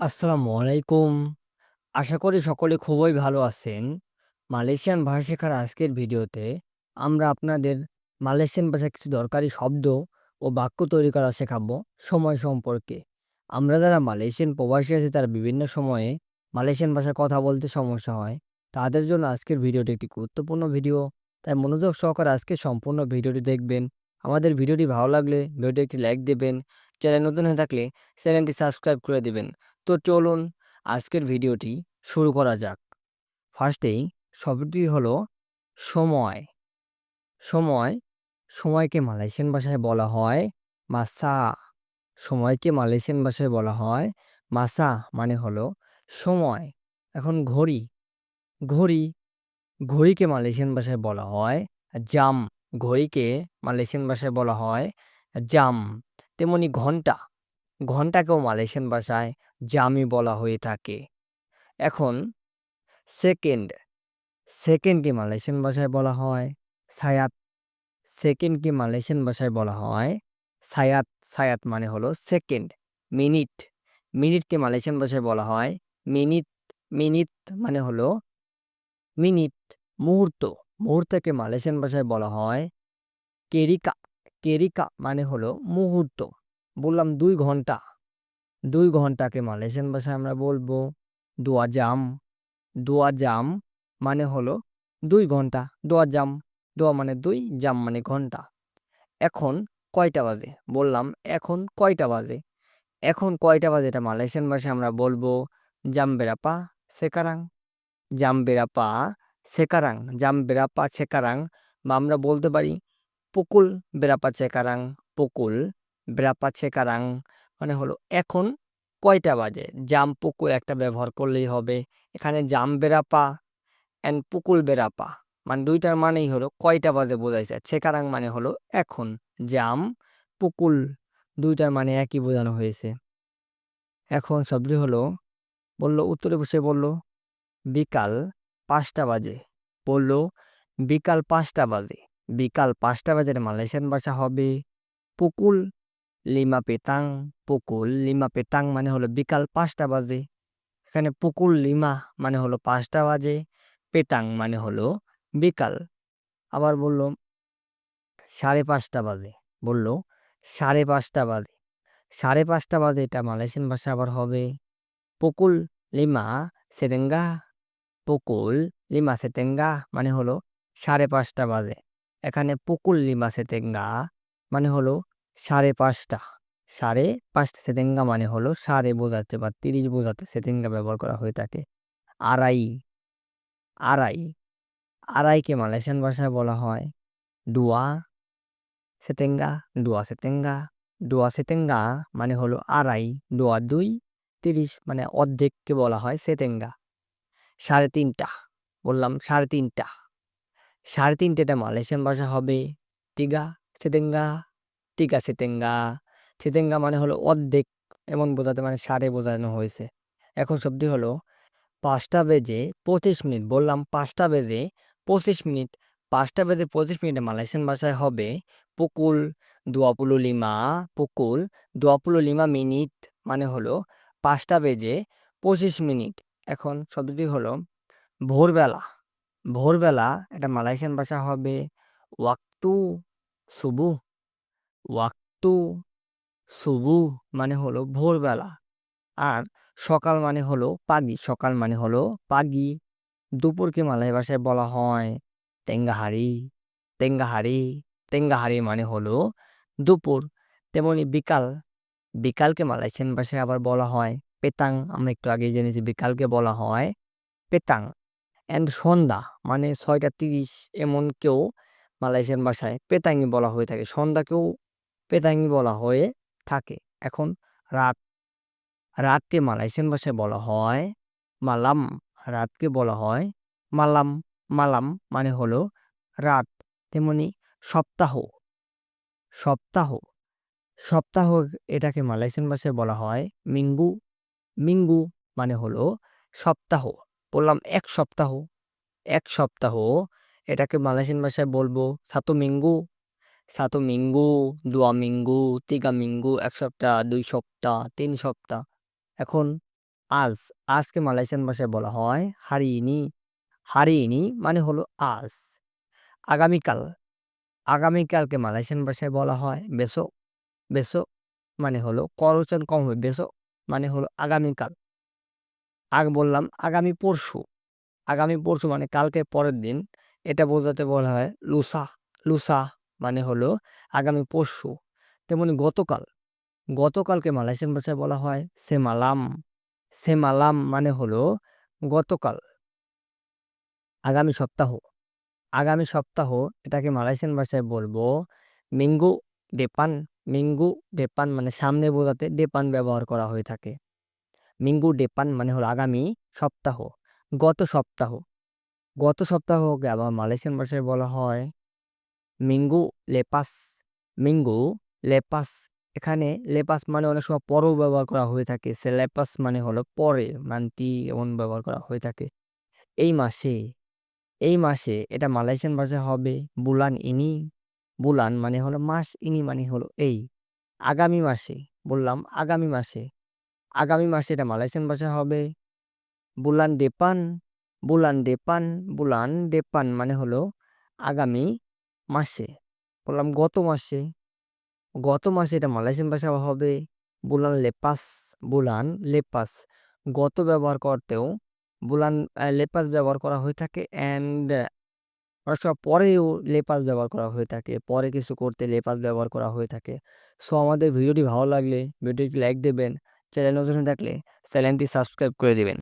আসসালামু আলাইকুম। আশা করি সকলে খুবই ভালো আছেন। মালয়েশিয়ান ভাষা শেখার আজকের ভিডিওতে আমরা আপনাদের মালয়েশিয়ান ভাষায় কিছু দরকারি শব্দ ও বাক্য তৈরি করা শেখাবো সময় সম্পর্কে। আমরা যারা মালয়েশিয়ান প্রবাসী আছি, তারা বিভিন্ন সময়ে মালয়েশিয়ান ভাষায় কথা বলতে সমস্যা হয়। তাদের জন্য আজকের ভিডিওটি একটি গুরুত্বপূর্ণ ভিডিও। তাই মনোযোগ সহকারে আজকে সম্পূর্ণ ভিডিওটি দেখবেন। আমাদের ভিডিওটি ভালো লাগলে ভিডিওটি একটি লাইক দেবেন। চ্যানেল নতুন হয়ে থাকলে চ্যানেলটি সাবস্ক্রাইব করে দিবেন। তো চলুন আজকের ভিডিওটি শুরু করা যাক। ফার্স্টেই শব্দটি হলো সময়। সময়, সময়কে মালয়েশিয়ান ভাষায় বলা হয় মাসা। সময়কে মালয়েশিয়ান ভাষায় বলা হয় মাসা মানে হলো সময়। এখন ঘড়ি, ঘড়ি, ঘড়িকে মালয়েশিয়ান ভাষায় বলা হয় জাম। ঘড়িকে মালয়েশিয়ান ভাষায় বলা হয় জাম। তেমনি ঘণ্টা, ঘন্টাকেও মালয়েশিয়ান ভাষায় জামি বলা হয়ে থাকে। এখন সেকেন্ড, সেকেন্ডকে মালয়েশিয়ান ভাষায় বলা হয় সায়াত। সেকেন্ডকে মালয়েশিয়ান ভাষায় বলা হয় সায়াত। সায়াত মানে হলো সেকেন্ড। মিনিট, মিনিটকে মালয়েশিয়ান ভাষায় বলা হয় মিনিট। মিনিট মানে হলো মিনিট। মুহূর্ত, মুহূর্তকে মালয়েশিয়ান ভাষায় বলা হয় কেরিকা। কেরিকা মানে হলো মুহূর্ত। বললাম দুই ঘণ্টা, দুই ঘন্টাকে মালয়েশিয়ান ভাষায় আমরা বলব দোয়া জাম। দোয়া জাম মানে হলো দুই ঘণ্টা। দোয়া জাম, দোয়া মানে দুই, জাম মানে ঘণ্টা। এখন কয়টা বাজে? বললাম এখন কয়টা বাজে? এখন কয়টা বাজে এটা মালয়েশিয়ান ভাষায় আমরা বলব জাম বেরাপা সেকারাং। জাম বেরাপা সেকারাং। জাম বেরাপা সেকারাং বা আমরা বলতে পারি পুকুল বেরাপা সেকারাং। পুকুল বেরাপা সেকারাং মানে হলো এখন কয়টা বাজে? জাম পুকুল একটা ব্যবহার করলেই হবে। এখানে জাম বেরাপা অ্যান্ড পুকুল বেরাপা মানে দুইটার মানেই হলো কয়টা বাজে বোঝাইছে। সেকারাং মানে হলো এখন। জাম, পুকুল দুইটার মানে একই বোঝানো হয়েছে। এখন শব্দটি হলো বলল উত্তরে বসে বলল বিকাল পাঁচটা বাজে। বলল বিকাল পাঁচটা বাজে। বিকাল পাঁচটা বাজে মালয়েশিয়ান ভাষা হবে পুকুল লিমা পেতাং। পুকুল লিমা পেতাং মানে হলো বিকাল পাঁচটা বাজে। এখানে পুকুল লিমা মানে হলো পাঁচটা বাজে। পেতাং মানে হলো বিকাল। আবার বলল সাড়ে পাঁচটা বাজে। বলল সাড়ে পাঁচটা বাজে। সাড়ে পাঁচটা বাজে এটা মালয়েশিয়ান ভাষা আবার হবে পুকুল লিমা সেতেঙ্গা। পুকুল লিমা সেতেঙ্গা মানে হলো সাড়ে পাঁচটা বাজে। এখানে পুকুল লিমা সেতেঙ্গা মানে হলো সাড়ে পাঁচটা। সাড়ে পাঁচটা সেতেঙ্গা মানে হলো সাড়ে বোঝাতে বা তিরিশ বোঝাতে সেতেঙ্গা ব্যবহার করা হয়ে থাকে। আড়াই, আড়াই, আড়াইকে মালয়েশিয়ান ভাষায় বলা হয় ডুয়া সেতেঙ্গা। ডুয়া সেতেঙ্গা, ডুয়া সেতেঙ্গা মানে হলো আড়াই। ডুয়া দুই, তিরিশ মানে অর্ধেককে বলা হয় সেতেঙ্গা। সাড়ে তিনটা, বললাম সাড়ে তিনটা। সাড়ে তিনটেটা মালয়েশিয়ান ভাষা হবে তিগা সেতেঙ্গা। তিগা সেতেঙ্গা। সেতেঙ্গা মানে হলো অর্ধেক এমন বোঝাতে মানে সাড়ে বোঝানো হয়েছে। এখন শব্দটি হলো পাঁচটা বেজে পঁচিশ মিনিট। বললাম পাঁচটা বেজে পঁচিশ মিনিট। পাঁচটা বেজে পঁচিশ মিনিটে মালয়েশিয়ান ভাষায় হবে পুকুল দুয়া পুলু লিমা। পুকুল দুয়া পুলু লিমা মিনিট মানে হলো পাঁচটা বেজে পঁচিশ মিনিট। এখন শব্দটি হলো ভোরবেলা। ভোরবেলা এটা মালয়েশিয়ান ভাষা হবে ওয়াক্তু সুবুহ। ওয়াক্তু সুবু মানে হলো ভোরবেলা। আর সকাল মানে হলো পাগি। সকাল মানে হলো পাগি। দুপুরকে মালয় ভাষায় বলা হয় তেঙ্গাহারি। তেঙ্গাহারি, তেঙ্গাহারি মানে হলো দুপুর। তেমনি বিকাল, বিকালকে মালয়েশিয়ান ভাষায় আবার বলা হয় পেতাং। আমরা একটু আগেই জেনেছি বিকালকে বলা হয় পেতাং। অ্যান্ড সন্ধ্যা মানে ছয়টা তিরিশ এমন কেউ মালয়েশিয়ান ভাষায় পেতাংই বলা হয়ে থাকে। সন্ধ্যাকেও পেতাংই বলা হয়ে থাকে। এখন রাত, রাতকে মালয়েশিয়ান ভাষায় বলা হয় মালাম। রাতকে বলা হয় মালাম। মালাম মানে হলো রাত। তেমনি সপ্তাহ, সপ্তাহ, সপ্তাহ এটাকে মালয়েশিয়ান ভাষায় বলা হয় মিঙ্গু। মিঙ্গু মানে হলো সপ্তাহ। বললাম এক সপ্তাহ, এক সপ্তাহ এটাকে মালয়েশিয়ান ভাষায় বলব সাতু মিঙ্গু। সাতু মিঙ্গু, দুয়া মিঙ্গু, তিগা মিঙ্গু, এক সপ্তাহ, দুই সপ্তাহ, তিন সপ্তাহ। এখন আজ আজকে মালয়েশিয়ান ভাষায় বলা হয় হারি ইনি হারি ইনি মানে হলো আজ। আগামীকাল আগামীকালকে মালয়েশিয়ান ভাষায় বলা হয় বেসো। বেসো মানে হলো করচন কম হবে। বেসো মানে হলো আগামীকাল। আগ বললাম আগামী পরশু। আগামী পরশু মানে কালকে পরের দিন। এটা বোঝাতে বলা হয় লুসা লুসা মানে হলো আগামী পরশু। তেমনি গতকাল, গতকালকে মালয়েশিয়ান ভাষায় বলা হয় সেমালাম। সেমালাম মানে হলো গতকাল। আগামী সপ্তাহ। আগামী সপ্তাহ এটাকে মালয়েশিয়ান ভাষায় বলব মিঙ্গু ডেপান। মিঙ্গু ডেপান মানে সামনে বোঝাতে ডেপান ব্যবহার করা হয়ে থাকে। মিঙ্গু ডেপান মানে হলো আগামী সপ্তাহ, গত সপ্তাহ। গত সপ্তাহকে আবার মালয়েশিয়ান ভাষায় বলা হয় মিঙ্গু, লেপাস মিঙ্গু, লেপাস। এখানে লেপাস মানে অনেক সময় পরও ব্যবহার করা হয়ে থাকে। সে লেপাস মানে হলো পরে মানতি এমন ব্যবহার করা হয়ে থাকে। এই মাসে এই মাসে এটা মালয়েশিয়ান ভাষায় হবে বুলান ইনি। বুলান মানে হলো মাস, ইনি মানে হলো এই। আগামী মাসে, বললাম আগামী মাসে। আগামী মাসে এটা মালয়েশিয়ান ভাষায় হবে বুলান ডেপান বুলান ডেপান বুলান ডেপান মানে হলো আগামী মাসে। বললাম, গত মাসে? গত মাসে এটা মালয়েশিয়ান ভাষায় হবে। বুলান লেপাস বুলান লেপাস। গত ব্যবহার করতেও বুলান লেপাস ব্যবহার করা হয়ে থাকে অ্যান্ড অনেক পরেও লেপাস ব্যবহার করা হয়ে থাকে। পরে কিছু করতে লেপাস ব্যবহার করা হয়ে থাকে। সো, আমাদের ভিডিওটি ভালো লাগলে, ভিডিওটি লাইক দেবেন, চ্যানেল নতুন থাকলে চ্যানেলটি সাবস্ক্রাইব করে দেবেন।